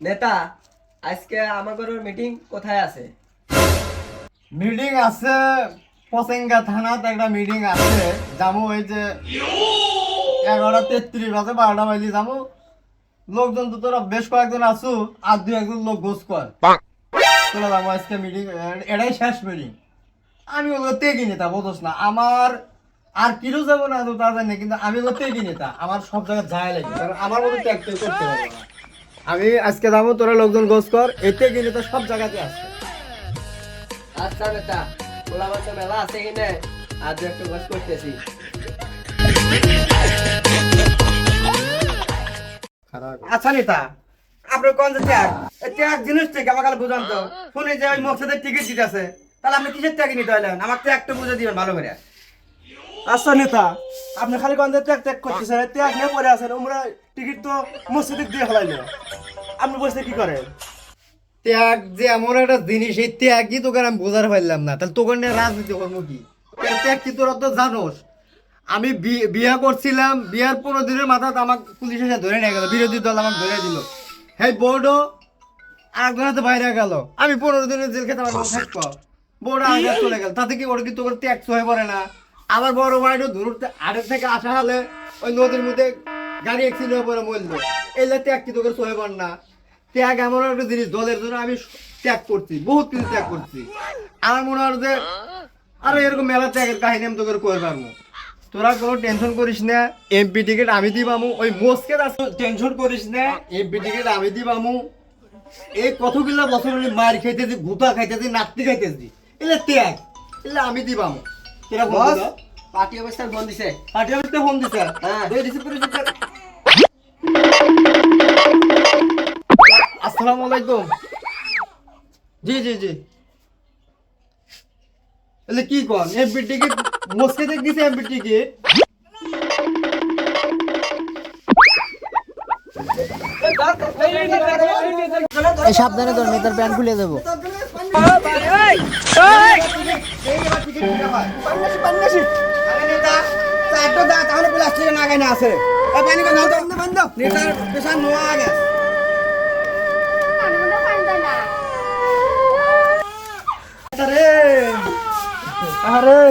নেতা আজকে আমাদের মিটিং কোথায় আছে? মিটিং আছে পসেঙ্গা থানাতে একটা মিটিং আছে। যাব ওই যে এগারোটা তেত্রিশ বাজে বারোটা বাজে যাব। লোকজন তো তোরা বেশ কয়েকজন আছু আর দু একজন লোক গোস কর। তোরা যাব আজকে মিটিং এটাই শেষ মিটিং আমি ওগুলো তেগি নেতা বোঝোস না। আমার আর কিরো যাব না তো তা জানি কিন্তু আমি ওগুলো তেগি নেতা আমার সব জায়গায় যায় লাগে কারণ আমার মতো ত্যাগ করতে পারবে না। আমি আজকে যাব তোরা লোকজন গোস কর এই তেগি নেতা সব জায়গাতে আছে। আচ্ছা নেতা ওলা বাচ্চা মেলা আছে কিনে? আজ একটু বস করতেছি। আচ্ছা নেতা আপনার কোন যে ত্যাগ? এই ত্যাগ জিনিস থেকে আমার কাছে বুঝান তো। শুনি যে ওই মকসদের টিকিট দিতেছে তাহলে আপনি কিসের ত্যাগ নিতে হলেন আমার ত্যাগটা বুঝে দিবেন ভালো করে। আচ্ছা নেতা আপনি খালি যে ত্যাগ ত্যাগ করতেছেন ত্যাগ নিয়ে পড়ে আছেন আমরা টিকিট তো মসজিদে দিয়ে ফেলাইলো। আপনি বসে কি করেন? ত্যাগ যে এমন একটা জিনিস এই ত্যাগই তোকে আমি বোঝার পারলাম না। তাহলে তোকে নিয়ে রাজনীতি করব কি? ত্যাগ কি তোরা তো জানোস। আমি বিয়ে করছিলাম বিয়ার পনেরো দিনের মাথায় আমাকে পুলিশ এসে ধরে নিয়ে গেল বিরোধী দল আমাকে ধরে দিল। হ্যাঁ বোর্ডও হাতে বাইরে গেল। আমি পনেরো দিনের জেল খেতে বউ থাকব। আগে চলে গেল। তাতে কি ওর কি তোর ত্যাগ হয়ে পড়ে না? আবার বড় ভাইটা দূর আড়ের থেকে আসা হলে ওই নদীর মধ্যে গাড়ি অ্যাক্সিডেন্ট পড়ে মরলো। এলে ত্যাগ কি তোকে সহে না। ত্যাগ এমন একটা জিনিস দলের জন্য আমি ত্যাগ করছি, বহুত কিছু ত্যাগ করছি। আমার মনে হয় যে, আরে এরকম মেলা ত্যাগের কাহিনী আমি তোকে করে পারব তোরা কোনো টেনশন করিস না এমপি টিকিট আমি দিবামু ওই মোসকে টেনশন করিস না এমপি টিকিট আমি দিবামু এই কতগুলো বছর মার খাইতেছি গুতা খাইতেছি, নাতি খাইতেছি। এলে ত্যাগ, এলে আমি দিবামু বস বস পার্টি অবস্থায় ফোন দিছে। পার্টি অফিসে ফোন দিছে? হ্যাঁ। এই রিসিভ করে দিছে আসসালামু আলাইকুম। জি জি জি। এলে কি কন? এমপি টিকিট মস্কে দেখ দিছে এমপি টিকিট। সাবধানে তোর নেতার প্যান্ট খুলে দেবো। তাহলে প্লাস্টিকের নাগাই না আছে পানি কোন দাও তো বন্ধ নেতার পেশা নোয়া আগে আরে। আরে।